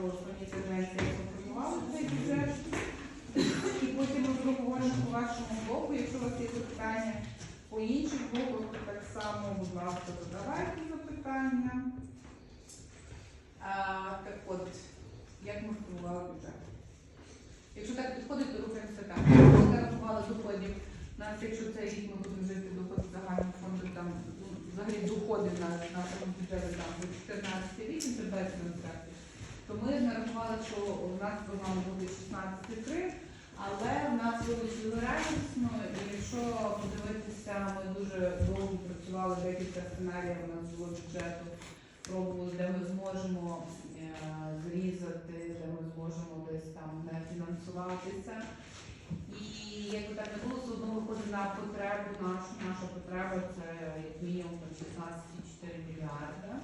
про основні тенденції, як формували цей бюджет. І потім ми проговоримо по вашому блоку. Якщо у вас є запитання по інших блоках, так само, будь ласка, задавайте запитання. А, так от, як ми формували бюджет? Якщо так підходить, то рухаємося так. Ми нарахували доходів. Нас, якщо цей рік ми будемо жити доход загального фонду, там ну, взагалі доходи на нашому бюджеті там до 14 рік, це 20 то ми нарахували, що у нас мало бути 16,3, але в нас вилучили реальнісно, і якщо подивитися, ми дуже довго працювали декілька сценаріїв у нас бюджету, пробували, де ми зможемо е, зрізати, де ми зможемо десь там не фінансуватися. І якби так не було, все одно виходить на потребу нашу. Наша потреба це як мінімум 16,4 мільярда.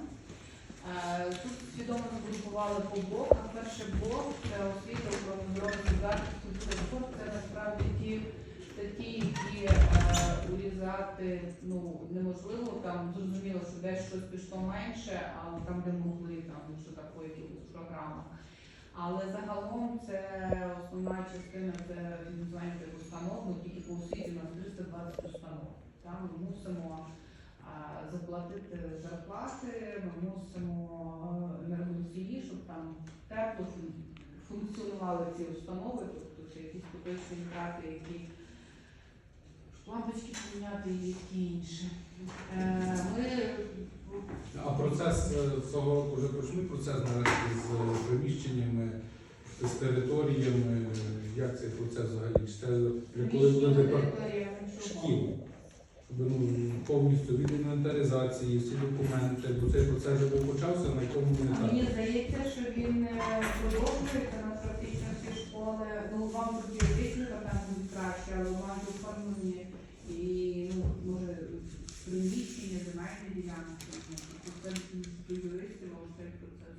Е, Тут свідомо загрупували по блоках. Перший блок це освіта здоров'я захисту спорт. Це насправді ті статті, які е, урізати ну, неможливо. Там зрозуміло, що десь щось пішло менше, а там, де могли, там що таке якісь програми. Але загалом це основна частина це фінансування установ, ну тільки по освіті у нас 320 установ. Там мусимо заплатити зарплати, ми мусимо енергоносії, щоб там тепло функціонували ці установи, тобто це якісь поточні втрати, які лампочки поміняти і які інші. Е, Ми А процес е, цього року вже почали процес нарешті з е, приміщеннями, з територіями. Як цей процес взагалі? Чи це коли депар- шкіл? Щоб ну, повністю від інвентаризації, всі документи, бо цей процес вже був почався, на якому ми так. Мені здається, що він е, продовжується на практично всі школи. Ну, вам тут юридичний там буде краще, але у вас оформлені і ну, може приміщення, земельні ділянки. Ну, Це до юристів, але цей процес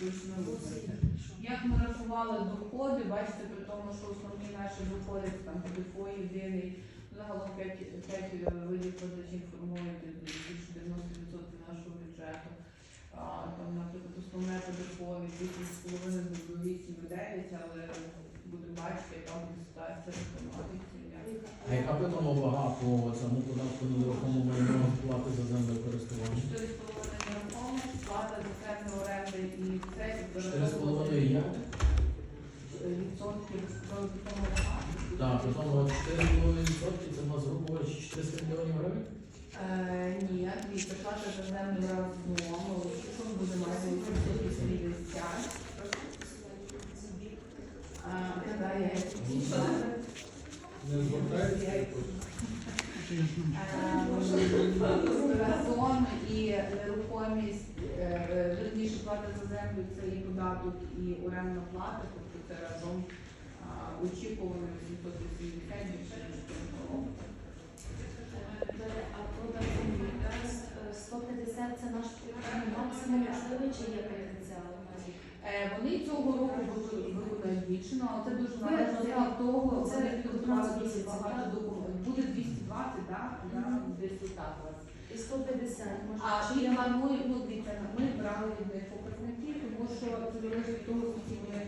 е, точно. Як ми рахували доходи, бачите, при тому, що основні наші доходи там ПДФО єдиний, загалом 5, 5 видів продажів формують більше 90% нашого бюджету. А, там, наприклад, основне від 8,5 до 8,9, але будемо бачити, яка буде ситуація в економіці. А яка питома вага по цьому податку на нерухому майно плати за землю користування? 4,5 нерухомість, плата за землю оренди і це Чотири з половиною як? відсотків. Так, тому 4,5% це в нас грубо говорячи 400 мільйонів гривень? Е, Ні, дивіться, плата за землю разом, що буде майже 850. А, да, я Не звертається? Е, Разом і нерухомість, е, е, верніше плата за землю це і податок, і орендна плата, тобто це разом а, очікувано 880 більше ніж цього року. А зараз е, 150 це наш максимум можливий чи є потенціал? Е, Вони цього року були виконають більше, ну, але це дуже Це- від того, це вони підготували 15 дуже багато документів. Буде 220, так? Десь у вас. І 150 може. А ну ми брали від них показники, тому що це залежить від того, скільки вони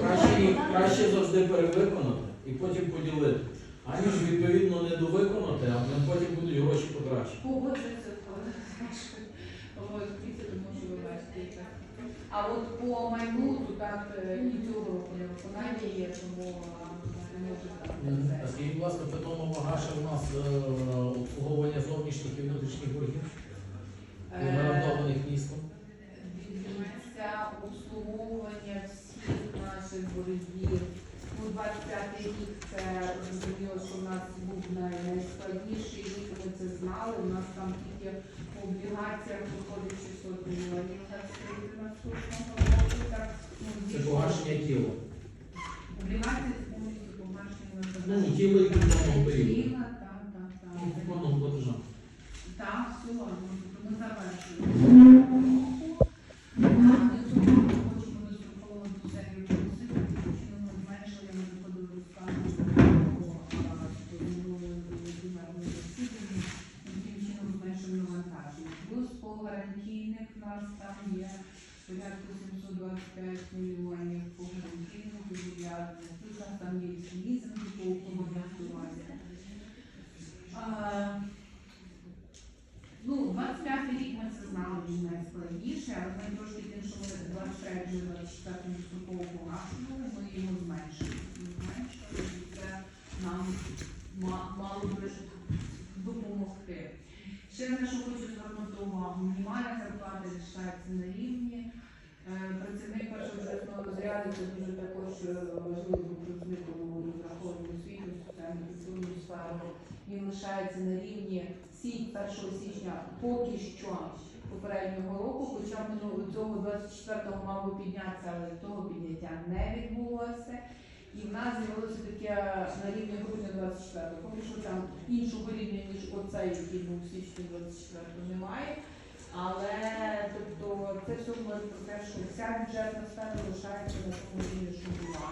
Краще, їх краще завжди перевиконати і потім поділити. Аніж відповідно недовиконати, а нам потім будуть гроші покраще. погоджуються з вашою дивіться, тому що ви бачите і так. А от по майну, то так е, і цього року не виконання є, тому а, не може так. А скажіть, будь ласка, питома вага ще у нас е, обслуговування зовнішніх і внутрішніх боргів, Е, гарантованих містом. Дивіться, обслуговування всіх наших боргів. Ну, 25 рік це зрозуміло, що в нас був най- найскладніший рік, ми це знали. У нас там тільки по облігаціях виходить 600 мільйонів на скрити наступного року. Так, ну, Це більше- погашення тіла. Облігації це повністю погашення на Ну, тіло і купонного періоду. Тіла, так, так, так. Ну, купонного платежа. Так, все, ладно. тобто ми завершуємо. А, Ми цього року хочемо достроково до серії просити, тому що ми зменшили, ми виходили в стану минулого засідання, таким чином зменшили навантаження. Плюс по гарантійних в нас там є порядку 725 мільйонів по гарантійному зобов'язанню, плюс у нас там є лізинги по автоматизувати. А, Ну, 25 рік ми це знали, він найскладніше, але ми трошки ми 23 24 поступово погашували, ми його зменшили. Зменшили, і це нам мало би допомогти. Ще на що хочу звернути увагу, мінімальна зарплата лишається на рівні. Е, Працівник першого бюджетного розряду це дуже також е, важливий працівник у освіту, соціальну культурну сферу. Він лишається на рівні 1 січня поки що попереднього року, хоча цього 24-го мав би піднятися, але того підняття не відбулося. І в нас з'явилося таке на рівні грудня 24-го. Поки що там іншого рівня, ніж оцей, який був січні 24-го, немає. Але тобто це все говорить про те, що вся бюджетна сфера лишається на тому рівні, що була.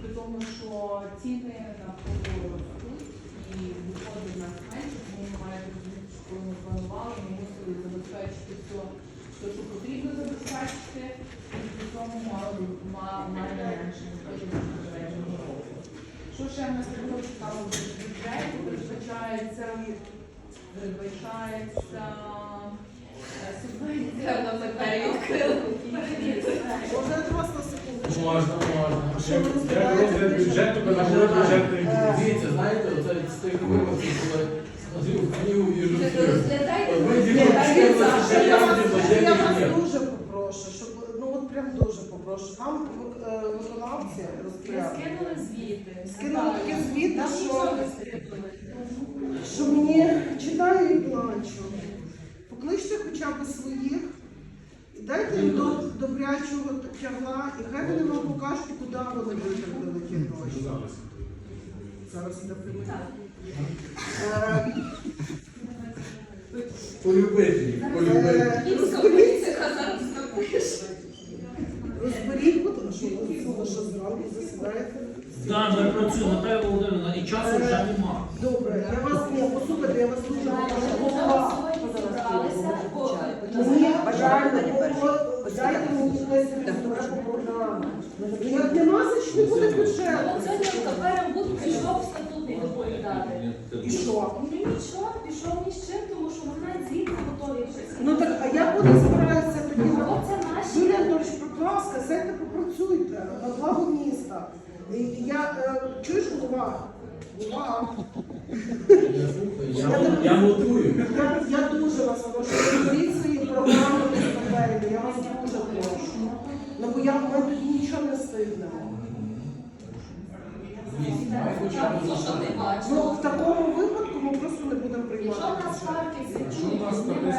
При тому, що ціни навколо ростуть і доходи в нас менше, тому ми маємо розуміти, що коли ми планували, ми мусили забезпечити все, що потрібно забезпечити, і при цьому має менше попереднього року. Що ще в нас такого цікавого в бюджеті передбачається? Передбачається е, субвенція на Можна вас секунду? Можна, можна. Як розгляд бюджету, коли буде бюджетний Е, Дивіться, знаєте, оце з тих випадків, коли. Розглядайте. Я вас- я дуже попрошу, щоб ну от прям дуже попрошу. Там е, виконавці Ви розпорядки. скинули звіти. Скинули такі звіти, Там що- нічого не скинули. Що мені читаю і плачу. Покличте хоча б своїх, і дайте їм до добрячого тягла, і хай вони вам покажуть, куди вони витратили ті гроші. Зараз іде. Е, Е, зараз напише. Розберіть, ласка, що зранку засідаєте. Да, ми працюємо, Наталя Володимирівна, і часу вже нема. Добре, я вас послухайте, я вас дуже прошу. Мені бажання дайте мені якась розберемо програму. Як нема, значить не буде бюджету. Сьогодні пішов статутний доповідати. І що? Ну нічого, пішов ні з чим, тому що ми навіть звіт не готові. Ну так, а я буду тоді. Юрій Анатольович, будь ласка, сядьте попрацюйте на благо міста. Я е, чуєш увага? Увага. Я слухаю, я- Я нотую. Я, я дуже вас прошу, розберіть свої програми безпеки, я вас дуже прошу. Ну бо я ми тоді нічого не встигнемо. Ну в такому випадку ми просто не будемо приймати. Що у нас тут по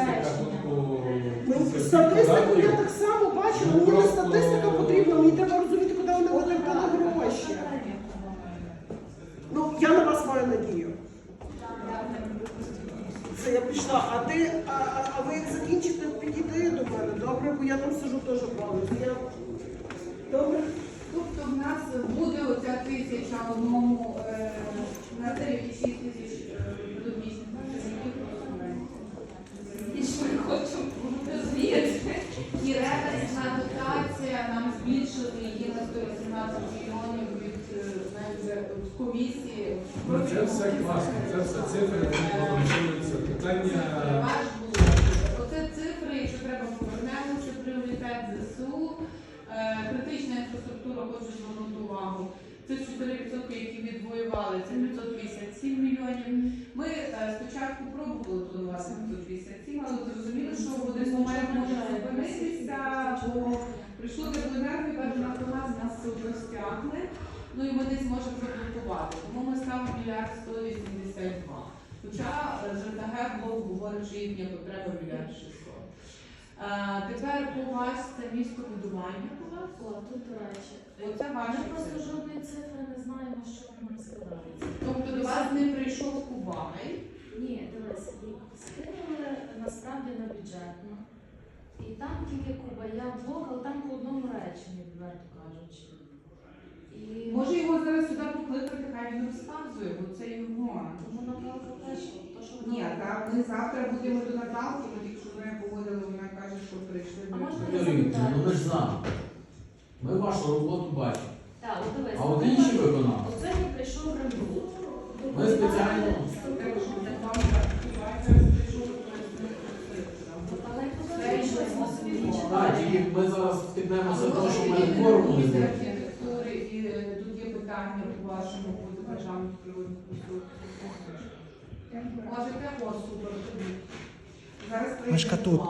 Ну, Статистику я так само бачу, Ну, мені не статистика потрібна, мені треба розуміти, куди вони витратили гроші. Ну, я на вас маю надію. Це я прийшла, а ти, а, а, а ви як закінчите, підійди до мене, добре, бо я там сижу теж плаваю. Я... Добре? Тобто в нас буде оця тисяча одному е, на 3,6 тисяч е, педагогічних працівників просто І що ми хочемо звіт. І реверсна дотація нам збільшили її на 118 мільйонів від е, знаєте, з комісії. Ну, Це все класно, це все цифри, вони балансуються. Питання Ваш блок. Оце цифри, якщо треба повернемося, пріоритет ЗСУ, е, критична інфраструктура, хочу звернути увагу. Це 4%, які відвоювали, це 557 мільйонів. Ми е, спочатку пробували планувати 557, але зрозуміли, що в один момент може зупинитися, бо прийшло теплоенерго і каже, Нафтогаз нас це розтягне, ну і ми не зможемо заблокувати. Тому ми ставимо мільярд 182. Хоча е, ЖТГ блок говорить, що їхня потреба мільярд 600. Е, Тепер по вас це місто будування вас. О, тут до речі. Оце Ми просто жодної цифри не знаємо, що нам складається. Тобто до вас не прийшов Кубай. Ні, дивись, скинули насправді на бюджетну. І там тільки Кубая блок, але там по одному реченню, відверто кажучи. І Може його зараз сюди покликати, хай він розказує, бо це його. тому Наталка теж, то, що Ні, так, ми завтра будемо до Наталки, бо якщо ми погодили, вона каже, що прийшли. А можна до- я ну ми ж знаємо. Ми вашу роботу бачимо. Так, от дивись. А от інші виконавці. Оце не прийшов Рембут. Ми спеціально. Але ми собі Так, тільки ми зараз в те, що в Але мене не буде. архітектури, і е, тут є питання по вашому державних природних ресурсах. Можете супер тобі. Зараз Мишка тут.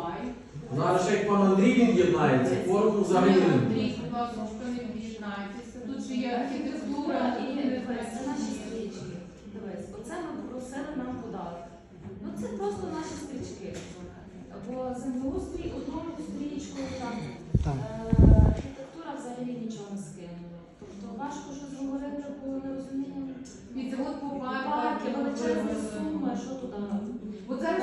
Зараз ще як пан Андрій від'єднається, форуму взагалі не. Андрій, будь ласка, що не від'єднайтеся. Тут же є архітектура І це наші стрічки. Дивись, оце ми попросили нам подати. Ну це просто наші стрічки. Бо землеустрій одною стрічкою там Так. е, архітектура взагалі нічого не скинула. Тобто важко щось говорити, бо не розуміємо. Дивіться, от по Парки, величезні суми, що туди? От зараз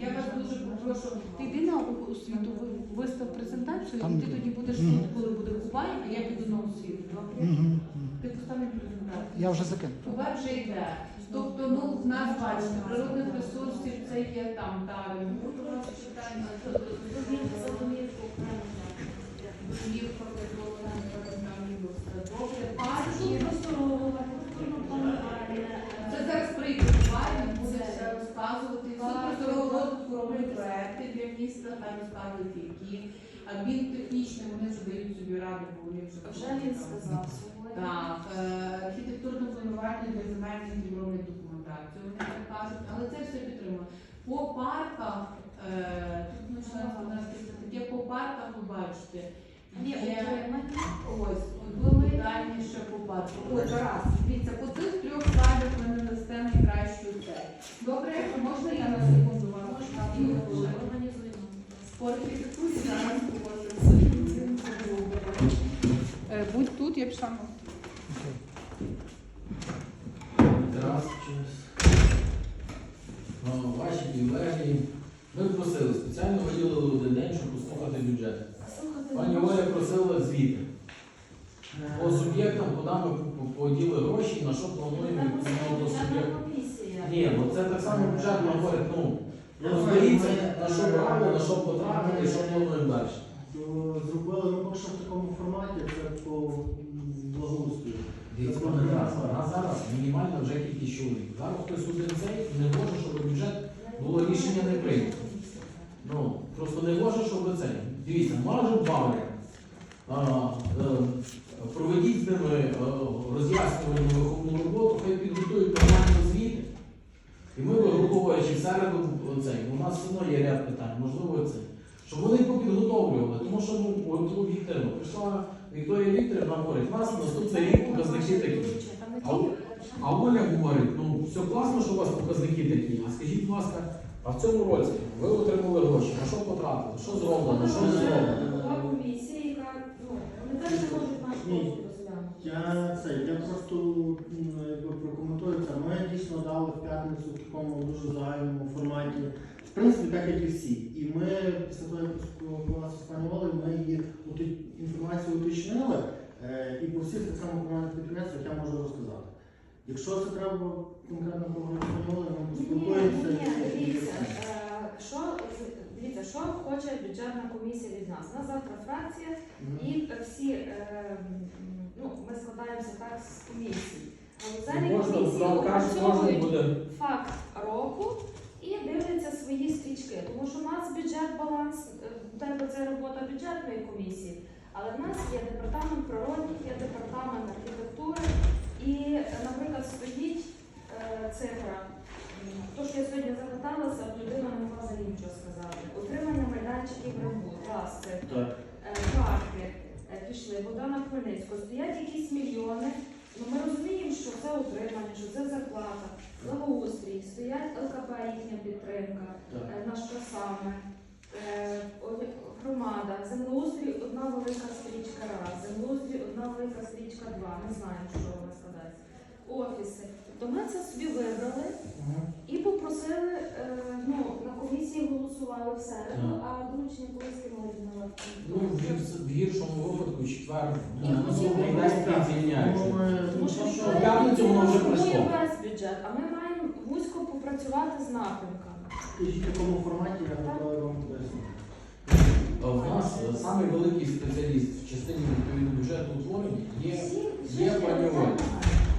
я вас дуже попрошу. Ти йди на освіту, ви- вистав презентацію, Там- і ти тоді будеш тут, коли буде Кубай, а я піду на освіту. Добре? Ти постане презентацію. Я вже закинув. Кубай вже йде. Тобто, ну, в нас бачите, природних ресурсів це є там, далі. Ну, то у нас читання, Домівка за домівку окремо. домівка, підготовлена, там, люстра. Добре, Тут парки. просторове, архітектурне планування. Це е, зараз прийде Кубай, він буде все розказувати. Все просторового розвитку роблять проекти для міста, хай розказують які. А він технічний, вони вже дають собі раду, бо вони вже Вже він сказав сьогодні. Так, е, архітектурне планування для земельних і роблять документацію, вони так кажуть, але це все підтримує. По парках, е, тут можна внести таке, по парках ви бачите, Ні, ось, було детальніше по парку. Ось, раз, дивіться, по цих трьох слайдах ви не дасте найкращу це. Добре, можна я на секунду вас Можна поставлю? організуємо. По архітектурі зараз поговоримо. Е, Будь тут, я пішла. Ну, ваші колеги. Ми просили, спеціально виділили один день, щоб послухати бюджет. Пані Оля просила звіти. По суб'єктам, куди ми по- по- поділи гроші, на що плануємо до комісія. Ні, ну це так само бюджетно говорить, ну, розберіться, на що брали, на що потратили, і що плануємо далі. Зробили ми поки що в такому форматі, це по благоустрою. Дивіться, пане Тарас, у нас зараз мінімальна вже кількість чоловік. Зараз хтось один цей не може, щоб бюджет було рішення не прийнято. Ну, просто не може, щоб це. Дивіться, може бавити. Проведіть з ними е, роз'яснювальну виховну роботу, хай підготують нормальні звіти. І ми, враховуючи в середу цей, у нас все одно є ряд питань, можливо, це. Щоб вони попідготовлювали, тому що ну, от тут Вікторівна прийшла Вікторія Вікторівна говорить, у нас наступний рік показники такі. А, а Оля говорить, ну все класно, що у вас показники такі. А скажіть, будь ласка, а в цьому році ви отримали гроші, на що потратили, що зроблено, що не зроблено? Ну, розглянути. Я це я просто м, якби прокоментую це. Дійсно дали в п'ятницю в такому дуже загальному форматі. В принципі, так як і всі. І ми після того, як з пані ми її інформацію уточнили. Е, і по всіх так само комунальних підприємствах я можу розказати. Якщо це треба конкретно Олею, ми Ні, поспілкуємося. ні, дивіться, е, що дивіться, що хоче бюджетна комісія від нас. У нас завтра фракція і всі е, ну, ми складаємося так з комісії. Але в Можна, комісії опрацьовують буде. факт року і дивляться свої стрічки. Тому що у нас бюджет баланс, е, у тебе це робота бюджетної комісії, але в нас є департамент природних, є департамент архітектури, і, е, наприклад, стоїть е, цифра. м, То, що я сьогодні запиталася, людина не могла взагалі нічого сказати. Утримання майданчиків ремонту, раз цифра. Так. Е, парки е, пішли, Богдана Хмельницького, стоять якісь мільйони. Ну, ми розуміємо, що це утримання, що це зарплата, благоустрій, стоять ЛКП, їхня підтримка, е, на що саме. Е, о- Громада, землеустрій одна велика стрічка раз, землеустрій одна велика стрічка два. Не знаємо, що вона складається. Офіси. Тобто ми це собі вибрали і попросили, е, ну, на комісії голосували в середу, Так. а доручення коли скинули на Ну, в гір- в гіршому випадку четвер ну, хотіли день Так, звільняється. тому ми- Тому що ну, в п'ятницю воно вже формує прийшло. весь бюджет, а ми маємо вузько попрацювати з напрямками. І в такому форматі я готовий вам пояснити. в нас е, самий великий спеціаліст в частині відповідно бюджету утворення є, є пані Оля.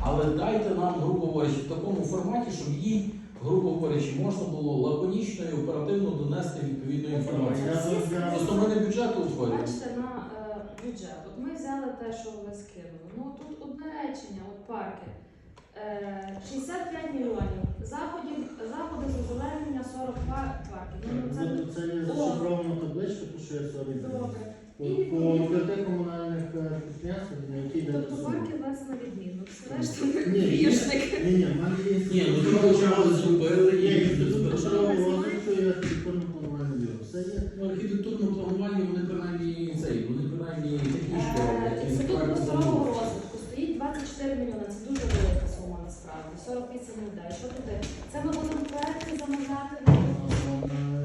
але дайте нам, грубо говорячи, в такому форматі, щоб їй, грубо говорячи, можна було лаконічно і оперативно донести відповідну інформацію. Просто ми не бюджету утворюємо. Бачите, на е, бюджет. От ми взяли те, що ви скинули. Ну тут одне речення, от парки. Е, 65 мільйонів. Заходів, заходи з озеленення 40 пар- парків. Ну, це Це є зашифрована табличка, то що я сьогодні добре. По п'яти комунальних е, підприємствах, на які йде Тобто парки вас на відміну. Все решта Ні, ні, грішник. ні, ні, в мене є Ні, ну того чого зробили Є інститут грошового розвитку і архітектурно планування бюро. Все є. Ну, архітектурне планування, вони принаймні цей, вони принаймні технічно роблять. Е, Інститут просторового розвитку стоїть 24 мільйони. Це дуже. 48 людей. Що туди? Це ми будемо проекти замовляти на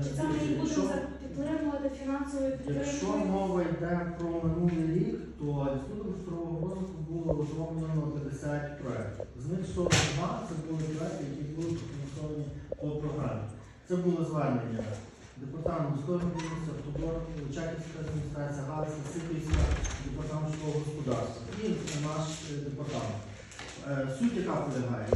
Чи це ми їх будемо за- підтримувати фінансовою Якщо підтримкою? мова йде про минулий рік, то інститутом старого розвитку було розроблено 50 проєктів. З них 42 це були проєкти, які були профінансовані по програмі. Це було звернення департаменту міської будівництва, автодор, Чаківська адміністрація, Галицька, Сихівська, департамент житлового господарства і наш е, департамент. Е, Суть яка полягає?